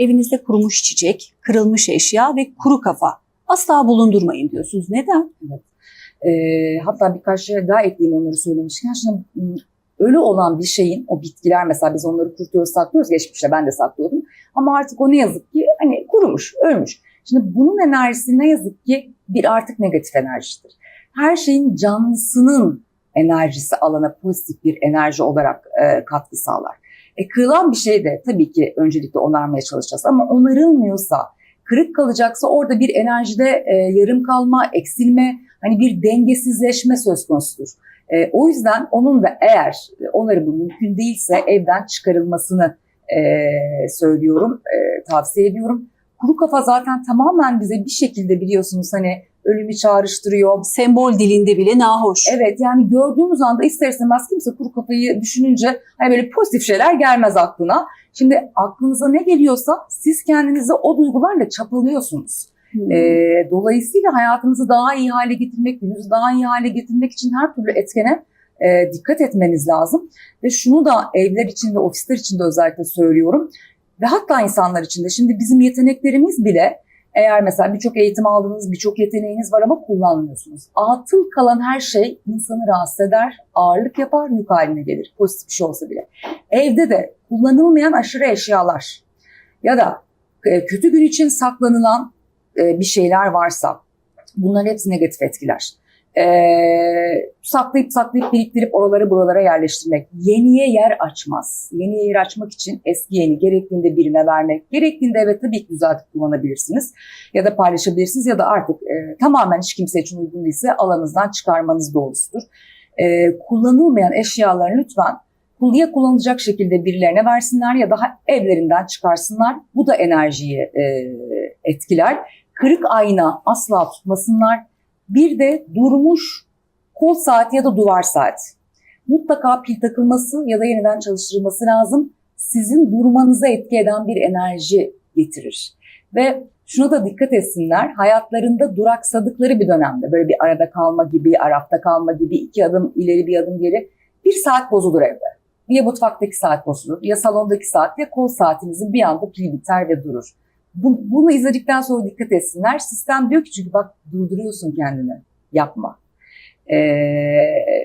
Evinizde kurumuş çiçek, kırılmış eşya ve kuru kafa asla bulundurmayın diyorsunuz. Neden? E, hatta birkaç şey daha ekleyeyim onları söylemişken. Şimdi ölü olan bir şeyin, o bitkiler mesela biz onları kurutuyoruz, saklıyoruz. Geçmişte ben de saklıyordum. Ama artık o ne yazık ki hani kurumuş, ölmüş. Şimdi bunun enerjisi ne yazık ki bir artık negatif enerjidir. Her şeyin canlısının enerjisi alana pozitif bir enerji olarak e, katkı sağlar. E, kırılan bir şey de tabii ki öncelikle onarmaya çalışacağız ama onarılmıyorsa, kırık kalacaksa orada bir enerjide e, yarım kalma, eksilme, hani bir dengesizleşme söz konusudur. E, o yüzden onun da eğer onları bu mümkün değilse evden çıkarılmasını e, söylüyorum, e, tavsiye ediyorum. Kuru kafa zaten tamamen bize bir şekilde biliyorsunuz hani ölümü çağrıştırıyor. Sembol dilinde bile nahoş. Evet yani gördüğümüz anda ister istemez kimse kuru kafayı düşününce hani böyle pozitif şeyler gelmez aklına. Şimdi aklınıza ne geliyorsa siz kendinizi o duygularla çapalıyorsunuz. Hmm. Ee, dolayısıyla hayatınızı daha iyi hale getirmek, gününüzü daha iyi hale getirmek için her türlü etkene e, dikkat etmeniz lazım. Ve şunu da evler için ve ofisler için de özellikle söylüyorum. Ve hatta insanlar için de şimdi bizim yeteneklerimiz bile eğer mesela birçok eğitim aldınız, birçok yeteneğiniz var ama kullanmıyorsunuz. Atıl kalan her şey insanı rahatsız eder, ağırlık yapar, yük haline gelir. Pozitif bir şey olsa bile. Evde de kullanılmayan aşırı eşyalar ya da e, kötü gün için saklanılan e, bir şeyler varsa bunların hepsi negatif etkiler. Ee, saklayıp saklayıp biriktirip oraları buralara yerleştirmek. Yeniye yer açmaz. Yeniye yer açmak için eski yeni gerektiğinde birine vermek. Gerektiğinde evet tabii ki düzeltip kullanabilirsiniz. Ya da paylaşabilirsiniz ya da artık e, tamamen hiç kimse için uygun değilse alanınızdan çıkarmanız doğrusudur. E, kullanılmayan eşyaları lütfen ya kullanılacak şekilde birilerine versinler ya da evlerinden çıkarsınlar. Bu da enerjiyi e, etkiler. Kırık ayna asla tutmasınlar. Bir de durmuş kol saati ya da duvar saati. Mutlaka pil takılması ya da yeniden çalıştırılması lazım. Sizin durmanıza etki eden bir enerji getirir. Ve şuna da dikkat etsinler. Hayatlarında duraksadıkları bir dönemde böyle bir arada kalma gibi, arafta kalma gibi iki adım ileri bir adım geri bir saat bozulur evde. Ya mutfaktaki saat bozulur, ya salondaki saat ya kol saatinizin bir anda pil biter ve durur. Bu, bunu izledikten sonra dikkat etsinler. Sistem diyor ki çünkü bak durduruyorsun kendini. Yapma. Ee,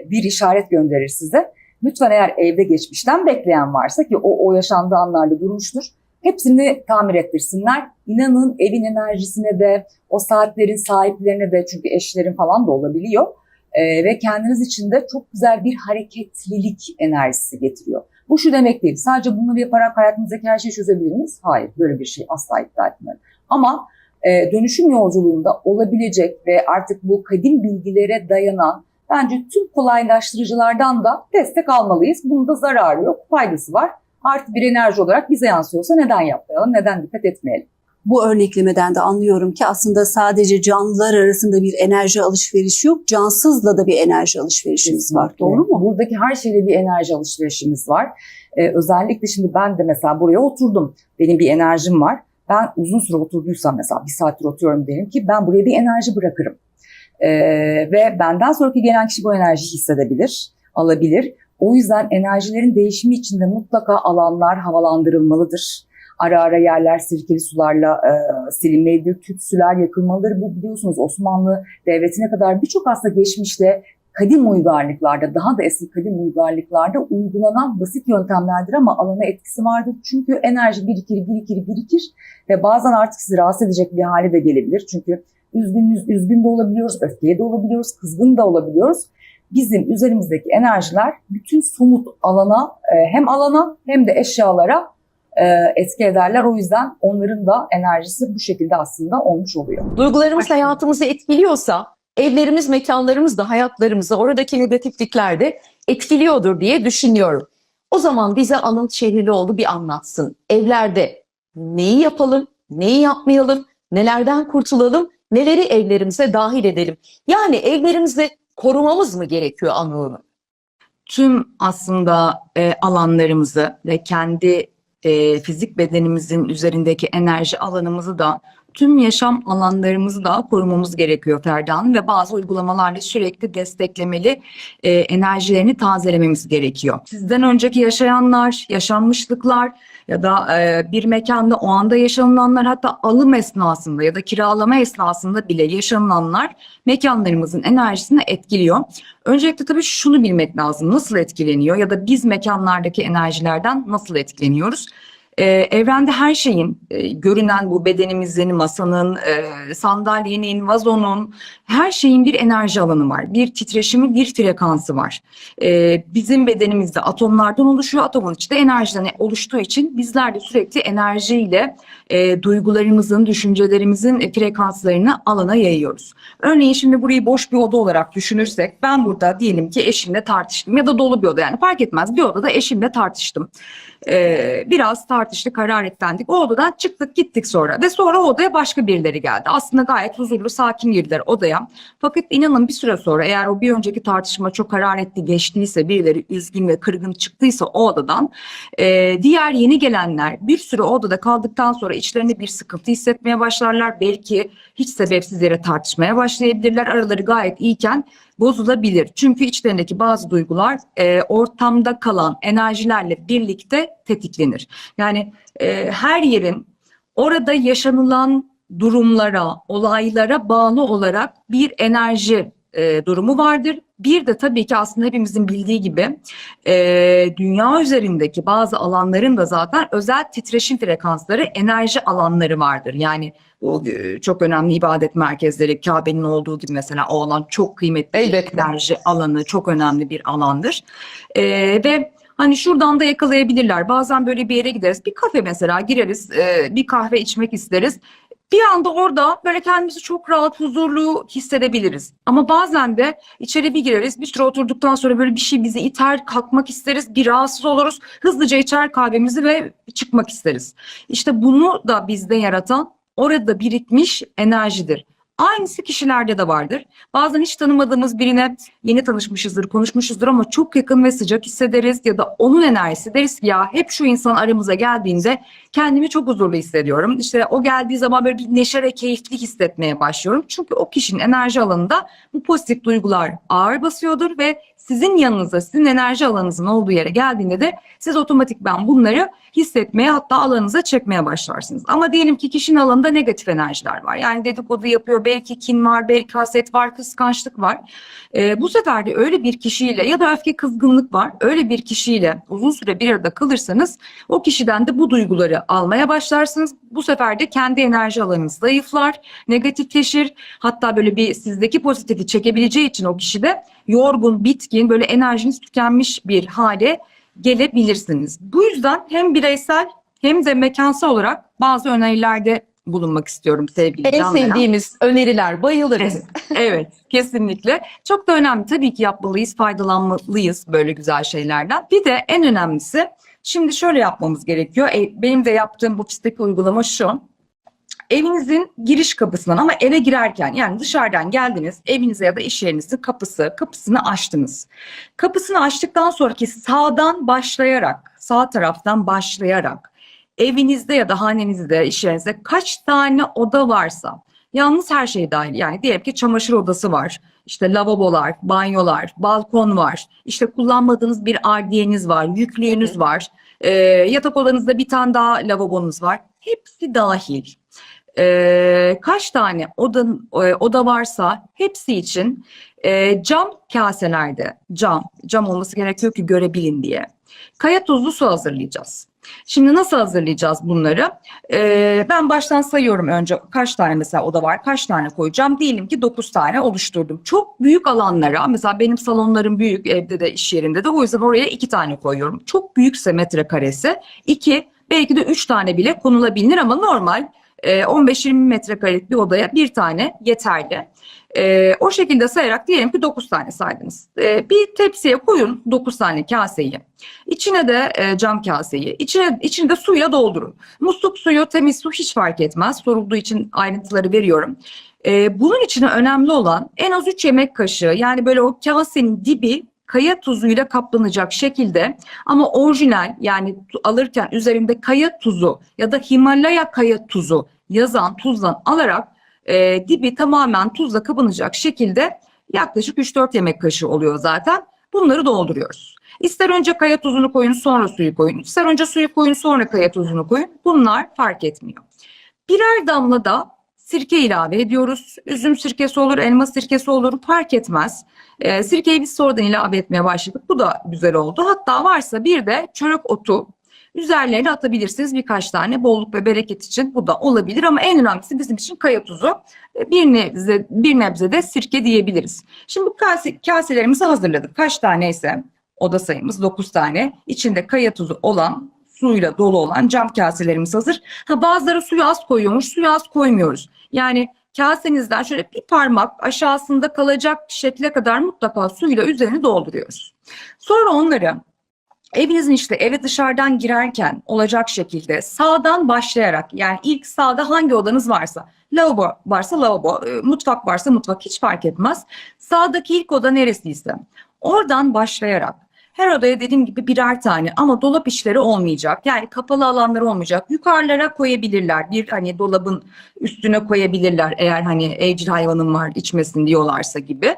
bir işaret gönderir size. Lütfen eğer evde geçmişten bekleyen varsa ki o, o yaşandığı anlarda durmuştur. Hepsini tamir ettirsinler. İnanın evin enerjisine de, o saatlerin sahiplerine de çünkü eşlerin falan da olabiliyor. Ee, ve kendiniz için de çok güzel bir hareketlilik enerjisi getiriyor. Bu şu demek değil. Sadece bunları yaparak hayatınızdaki her şeyi çözebilir miyiz? Hayır. Böyle bir şey asla iddia etmiyorum. Ama e, dönüşüm yolculuğunda olabilecek ve artık bu kadim bilgilere dayanan bence tüm kolaylaştırıcılardan da destek almalıyız. Bunun da zararı yok, faydası var. Artı bir enerji olarak bize yansıyorsa neden yapmayalım, neden dikkat etmeyelim? Bu örneklemeden de anlıyorum ki aslında sadece canlılar arasında bir enerji alışverişi yok, cansızla da bir enerji alışverişimiz var. Doğru mu? Buradaki her şeyle bir enerji alışverişimiz var. Ee, özellikle şimdi ben de mesela buraya oturdum. Benim bir enerjim var. Ben uzun süre oturduysam mesela bir saattir oturuyorum diyelim ki ben buraya bir enerji bırakırım. Ee, ve benden sonraki gelen kişi bu enerjiyi hissedebilir, alabilir. O yüzden enerjilerin değişimi için de mutlaka alanlar havalandırılmalıdır. Ara ara yerler sirkeli sularla e, silinmelidir, tütsüler yakılmalıdır. Bu biliyorsunuz Osmanlı Devleti'ne kadar birçok aslında geçmişte kadim uygarlıklarda, daha da eski kadim uygarlıklarda uygulanan basit yöntemlerdir ama alana etkisi vardır. Çünkü enerji birikir, birikir, birikir ve bazen artık sizi rahatsız edecek bir hale de gelebilir. Çünkü üzgünüz, üzgün de olabiliyoruz, öfkeye de olabiliyoruz, kızgın da olabiliyoruz. Bizim üzerimizdeki enerjiler bütün somut alana, e, hem alana hem de eşyalara etki ederler. O yüzden onların da enerjisi bu şekilde aslında olmuş oluyor. Duygularımız hayatımızı etkiliyorsa evlerimiz, mekanlarımız da hayatlarımızı oradaki negatiflikler de etkiliyordur diye düşünüyorum. O zaman bize Anıl Şehirlioğlu bir anlatsın. Evlerde neyi yapalım, neyi yapmayalım, nelerden kurtulalım, neleri evlerimize dahil edelim. Yani evlerimizde korumamız mı gerekiyor Anıl'ı? tüm aslında e, alanlarımızı ve kendi e, fizik bedenimizin üzerindeki enerji alanımızı da tüm yaşam alanlarımızı da korumamız gerekiyor Ferda Hanım ve bazı uygulamalarla sürekli desteklemeli e, enerjilerini tazelememiz gerekiyor. Sizden önceki yaşayanlar, yaşanmışlıklar ya da e, bir mekanda o anda yaşanılanlar hatta alım esnasında ya da kiralama esnasında bile yaşanılanlar mekanlarımızın enerjisini etkiliyor. Öncelikle tabii şunu bilmek lazım. Nasıl etkileniyor ya da biz mekanlardaki enerjilerden nasıl etkileniyoruz? Ee, evrende her şeyin, e, görünen bu bedenimizin, masanın, e, sandalyenin, vazonun, her şeyin bir enerji alanı var. Bir titreşimi, bir frekansı var. Ee, bizim bedenimizde atomlardan oluşuyor. Atomun içinde enerjiden oluştuğu için bizler de sürekli enerjiyle e, duygularımızın, düşüncelerimizin e, frekanslarını alana yayıyoruz. Örneğin şimdi burayı boş bir oda olarak düşünürsek ben burada diyelim ki eşimle tartıştım ya da dolu bir oda yani fark etmez bir odada eşimle tartıştım. Ee, biraz tartıştık, hararetlendik. O odadan çıktık gittik sonra ve sonra o odaya başka birileri geldi. Aslında gayet huzurlu, sakin girdiler odaya. Fakat inanın bir süre sonra eğer o bir önceki tartışma çok hararetli geçtiyse, birileri üzgün ve kırgın çıktıysa o odadan e, diğer yeni gelenler bir süre o odada kaldıktan sonra içlerinde bir sıkıntı hissetmeye başlarlar. Belki hiç sebepsiz yere tartışmaya başlayabilirler. Araları gayet iyiken bozulabilir. Çünkü içlerindeki bazı duygular e, ortamda kalan enerjilerle birlikte tetiklenir. Yani e, her yerin orada yaşanılan durumlara, olaylara bağlı olarak bir enerji e, durumu vardır. Bir de tabii ki aslında hepimizin bildiği gibi e, dünya üzerindeki bazı alanların da zaten özel titreşim frekansları, enerji alanları vardır. Yani bu e, çok önemli ibadet merkezleri, Kabe'nin olduğu gibi mesela o alan çok kıymetli Elbette. enerji alanı, çok önemli bir alandır. E, ve Hani şuradan da yakalayabilirler. Bazen böyle bir yere gideriz. Bir kafe mesela gireriz, e, bir kahve içmek isteriz. Bir anda orada böyle kendimizi çok rahat, huzurlu hissedebiliriz. Ama bazen de içeri bir gireriz, bir süre oturduktan sonra böyle bir şey bizi iter, kalkmak isteriz, bir rahatsız oluruz. Hızlıca içer kahvemizi ve çıkmak isteriz. İşte bunu da bizde yaratan orada birikmiş enerjidir. Aynısı kişilerde de vardır. Bazen hiç tanımadığımız birine yeni tanışmışızdır, konuşmuşuzdur ama çok yakın ve sıcak hissederiz ya da onun enerjisi deriz ya hep şu insan aramıza geldiğinde kendimi çok huzurlu hissediyorum. İşte o geldiği zaman böyle bir neşe ve keyifli hissetmeye başlıyorum. Çünkü o kişinin enerji alanında bu pozitif duygular ağır basıyordur ve sizin yanınıza, sizin enerji alanınızın olduğu yere geldiğinde de siz otomatikman bunları hissetmeye hatta alanınıza çekmeye başlarsınız. Ama diyelim ki kişinin alanında negatif enerjiler var. Yani dedikodu yapıyor, belki kin var, belki haset var, kıskançlık var. Ee, bu sefer de öyle bir kişiyle ya da öfke kızgınlık var. Öyle bir kişiyle uzun süre bir arada kalırsanız o kişiden de bu duyguları almaya başlarsınız. Bu sefer de kendi enerji alanınız zayıflar, negatifleşir. Hatta böyle bir sizdeki pozitifi çekebileceği için o kişi de yorgun, bitkin, böyle enerjiniz tükenmiş bir hale gelebilirsiniz. Bu yüzden hem bireysel hem de mekansal olarak bazı önerilerde bulunmak istiyorum sevgili En sevdiğimiz öneriler, bayılırız. Evet, kesinlikle. Çok da önemli. Tabii ki yapmalıyız, faydalanmalıyız böyle güzel şeylerden. Bir de en önemlisi, şimdi şöyle yapmamız gerekiyor. E, Benim de yaptığım bu pistteki uygulama şu. Evinizin giriş kapısından ama eve girerken yani dışarıdan geldiniz evinize ya da iş yerinizin kapısı kapısını açtınız. Kapısını açtıktan sonraki sağdan başlayarak sağ taraftan başlayarak evinizde ya da hanenizde iş yerinizde kaç tane oda varsa yalnız her şey dahil yani diyelim ki çamaşır odası var işte lavabolar, banyolar, balkon var, işte kullanmadığınız bir ardiyeniz var, yüklüğünüz var, e, yatak odanızda bir tane daha lavabonuz var. Hepsi dahil. E, kaç tane oda, e, oda varsa hepsi için e, cam kaselerde, cam, cam olması gerekiyor ki görebilin diye. Kaya tuzlu su hazırlayacağız. Şimdi nasıl hazırlayacağız bunları? Ee, ben baştan sayıyorum önce kaç tane mesela oda var, kaç tane koyacağım. Diyelim ki 9 tane oluşturdum. Çok büyük alanlara, mesela benim salonlarım büyük, evde de iş yerinde de o yüzden oraya 2 tane koyuyorum. Çok büyükse metrekaresi 2, belki de 3 tane bile konulabilir ama normal e, 15-20 metrekarelik bir odaya bir tane yeterli. E, o şekilde sayarak diyelim ki 9 tane saydınız. E, bir tepsiye koyun 9 tane kaseyi. İçine de e, cam kaseyi, içine, içini de suyla doldurun. Musluk suyu, temiz su hiç fark etmez. Sorulduğu için ayrıntıları veriyorum. E, bunun için önemli olan en az 3 yemek kaşığı yani böyle o kasenin dibi kaya tuzuyla kaplanacak şekilde ama orijinal yani alırken üzerinde kaya tuzu ya da Himalaya kaya tuzu yazan tuzdan alarak e, dibi tamamen tuzla kapanacak şekilde yaklaşık 3-4 yemek kaşığı oluyor zaten. bunları dolduruyoruz. İster önce kaya tuzunu koyun sonra suyu koyun. İster önce suyu koyun sonra kaya tuzunu koyun. Bunlar fark etmiyor. Birer damla da sirke ilave ediyoruz. Üzüm sirkesi olur, elma sirkesi olur fark etmez. Ee, sirkeyi biz sonradan ilave etmeye başladık. Bu da güzel oldu. Hatta varsa bir de çörek otu üzerlerine atabilirsiniz birkaç tane bolluk ve bereket için. Bu da olabilir ama en önemlisi bizim için kaya tuzu. Ee, Bir nebze, bir nebze de sirke diyebiliriz. Şimdi bu kase, kaselerimizi hazırladık. Kaç taneyse oda sayımız 9 tane. İçinde kaya tuzu olan suyla dolu olan cam kaselerimiz hazır. Ha, bazıları suyu az koyuyormuş, suyu az koymuyoruz. Yani kasenizden şöyle bir parmak aşağısında kalacak şekle kadar mutlaka suyla üzerini dolduruyoruz. Sonra onları evinizin işte eve dışarıdan girerken olacak şekilde sağdan başlayarak yani ilk sağda hangi odanız varsa lavabo varsa lavabo, e, mutfak varsa mutfak hiç fark etmez. Sağdaki ilk oda neresiyse oradan başlayarak her odaya dediğim gibi birer tane ama dolap işleri olmayacak. Yani kapalı alanlar olmayacak. Yukarılara koyabilirler. Bir hani dolabın üstüne koyabilirler eğer hani evcil hayvanın var içmesin diyorlarsa gibi.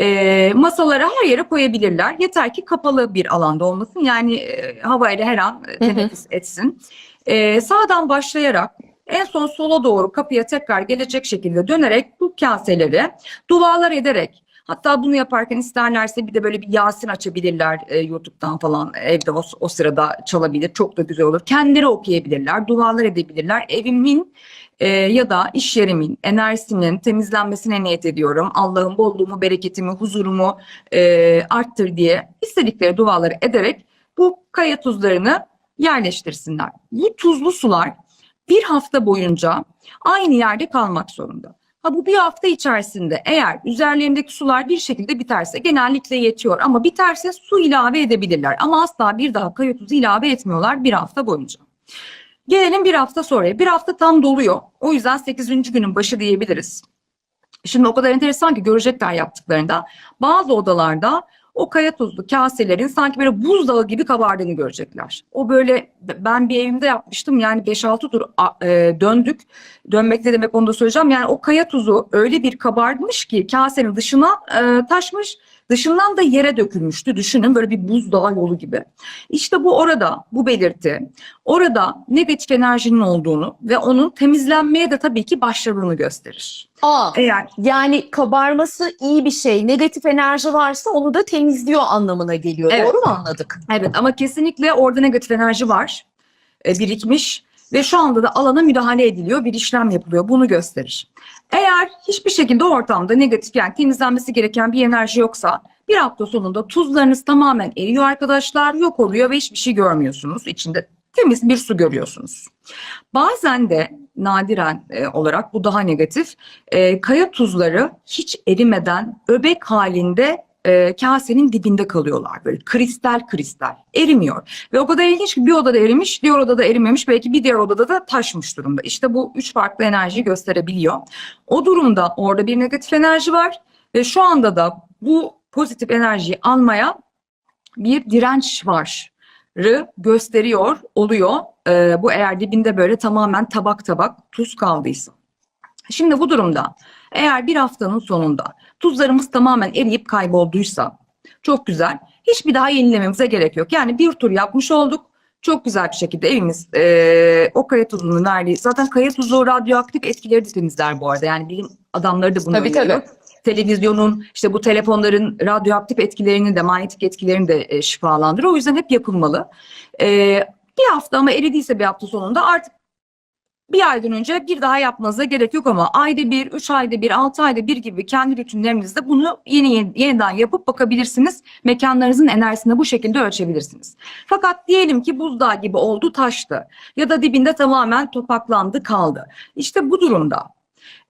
Ee, masalara her yere koyabilirler. Yeter ki kapalı bir alanda olmasın. Yani e, havayla her an e, teneffüs etsin. Ee, sağdan başlayarak en son sola doğru kapıya tekrar gelecek şekilde dönerek bu kaseleri dualar ederek Hatta bunu yaparken isterlerse bir de böyle bir Yasin açabilirler e, YouTube'dan falan evde o, o sırada çalabilir. Çok da güzel olur. Kendileri okuyabilirler, dualar edebilirler. Evimin e, ya da iş yerimin enerjisinin temizlenmesine niyet ediyorum. Allah'ın bolluğumu, bereketimi, huzurumu e, arttır diye istedikleri duaları ederek bu kaya tuzlarını yerleştirsinler. Bu tuzlu sular bir hafta boyunca aynı yerde kalmak zorunda. Ha bu bir hafta içerisinde eğer üzerlerindeki sular bir şekilde biterse genellikle yetiyor ama biterse su ilave edebilirler ama asla bir daha kaya tuzu ilave etmiyorlar bir hafta boyunca. Gelelim bir hafta sonraya. Bir hafta tam doluyor. O yüzden 8. günün başı diyebiliriz. Şimdi o kadar enteresan ki görecekler yaptıklarında. Bazı odalarda o kaya tuzlu kaselerin sanki böyle buzdağı gibi kabardığını görecekler. O böyle ben bir evimde yapmıştım yani 5-6 tur e, döndük. Dönmek ne demek onu da söyleyeceğim. Yani o kaya tuzu öyle bir kabarmış ki kasenin dışına e, taşmış. Dışından da yere dökülmüştü. Düşünün böyle bir buzdağı yolu gibi. İşte bu orada, bu belirti orada negatif enerjinin olduğunu ve onun temizlenmeye de tabii ki başladığını gösterir. Aa, Eğer yani kabarması iyi bir şey. Negatif enerji varsa onu da temizliyor anlamına geliyor. Evet. Doğru mu anladık? Evet ama kesinlikle orada negatif enerji var. e, birikmiş ve şu anda da alana müdahale ediliyor, bir işlem yapılıyor. Bunu gösterir. Eğer hiçbir şekilde ortamda negatif yani temizlenmesi gereken bir enerji yoksa bir hafta sonunda tuzlarınız tamamen eriyor arkadaşlar, yok oluyor ve hiçbir şey görmüyorsunuz. İçinde temiz bir su görüyorsunuz. Bazen de nadiren e, olarak bu daha negatif. e, kaya tuzları hiç erimeden öbek halinde e, kasenin dibinde kalıyorlar böyle. Kristal kristal. Erimiyor. Ve o kadar ilginç ki bir odada erimiş diğer odada erimemiş. Belki bir diğer odada da taşmış durumda. İşte bu üç farklı enerjiyi gösterebiliyor. O durumda orada bir negatif enerji var. Ve şu anda da bu pozitif enerjiyi almaya bir direnç var gösteriyor oluyor. Ee, bu eğer dibinde böyle tamamen tabak tabak tuz kaldıysa. Şimdi bu durumda eğer bir haftanın sonunda tuzlarımız tamamen eriyip kaybolduysa çok güzel. Hiçbir daha yenilememize gerek yok. Yani bir tur yapmış olduk. Çok güzel bir şekilde evimiz eee, o kaya tuzunun verdiği zaten kaya tuzu radyoaktif etkileri de temizler bu arada. Yani bilim adamları da bunu Tabii, öneriyor. Televizyonun işte bu telefonların radyoaktif etkilerini de manyetik etkilerini de e, şifalandırır. O yüzden hep yapılmalı. Eee, bir hafta ama eridiyse bir hafta sonunda artık bir aydan önce bir daha yapmanıza gerek yok ama ayda bir, üç ayda bir, altı ayda bir gibi kendi rutinlerinizde bunu yeni, yeni yeniden yapıp bakabilirsiniz. Mekanlarınızın enerjisini bu şekilde ölçebilirsiniz. Fakat diyelim ki buzdağı gibi oldu taştı ya da dibinde tamamen topaklandı kaldı. İşte bu durumda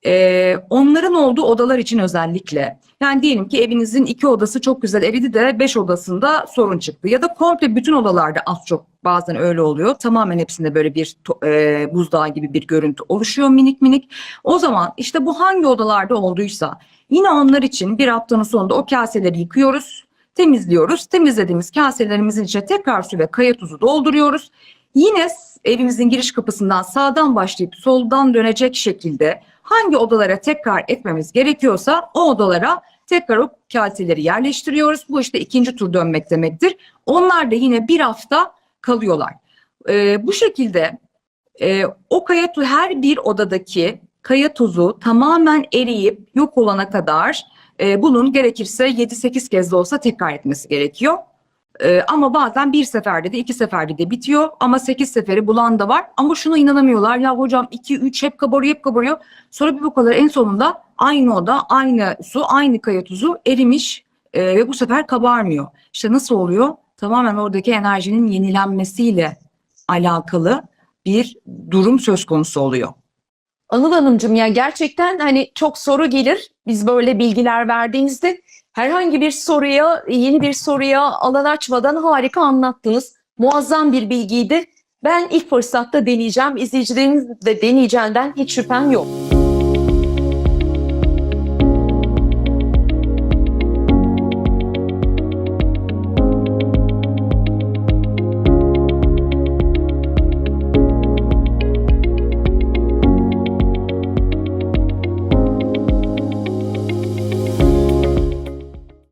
e, onların olduğu odalar için özellikle yani diyelim ki evinizin iki odası çok güzel eridi de beş odasında sorun çıktı ya da komple bütün odalarda az çok bazen öyle oluyor. Tamamen hepsinde böyle bir e, buzdağı gibi bir görüntü oluşuyor minik minik. O zaman işte bu hangi odalarda olduysa yine onlar için bir haftanın sonunda o kaseleri yıkıyoruz, temizliyoruz. Temizlediğimiz kaselerimizin içine tekrar su ve kaya tuzu dolduruyoruz. Yine evimizin giriş kapısından sağdan başlayıp soldan dönecek şekilde hangi odalara tekrar etmemiz gerekiyorsa o odalara tekrar o kaseleri yerleştiriyoruz. Bu işte ikinci tur dönmek demektir. Onlar da yine bir hafta kalıyorlar. Ee, bu şekilde e, o kaya tuzu her bir odadaki kaya tuzu tamamen eriyip yok olana kadar e, bunun gerekirse 7-8 kez de olsa tekrar etmesi gerekiyor. E, ama bazen bir seferde de iki seferde de bitiyor ama 8 seferi bulan da var. Ama şuna inanamıyorlar ya hocam 2-3 hep kabarıyor hep kabarıyor. Sonra bir bakıyorlar en sonunda aynı oda aynı su aynı kaya tuzu erimiş e, ve bu sefer kabarmıyor. İşte nasıl oluyor? Tamamen oradaki enerjinin yenilenmesiyle alakalı bir durum söz konusu oluyor. Anıl Hanımcığım ya gerçekten hani çok soru gelir. Biz böyle bilgiler verdiğinizde herhangi bir soruya, yeni bir soruya alan açmadan harika anlattınız. Muazzam bir bilgiydi. Ben ilk fırsatta deneyeceğim. İzleyicilerimiz de deneyeceğinden hiç şüphem yok.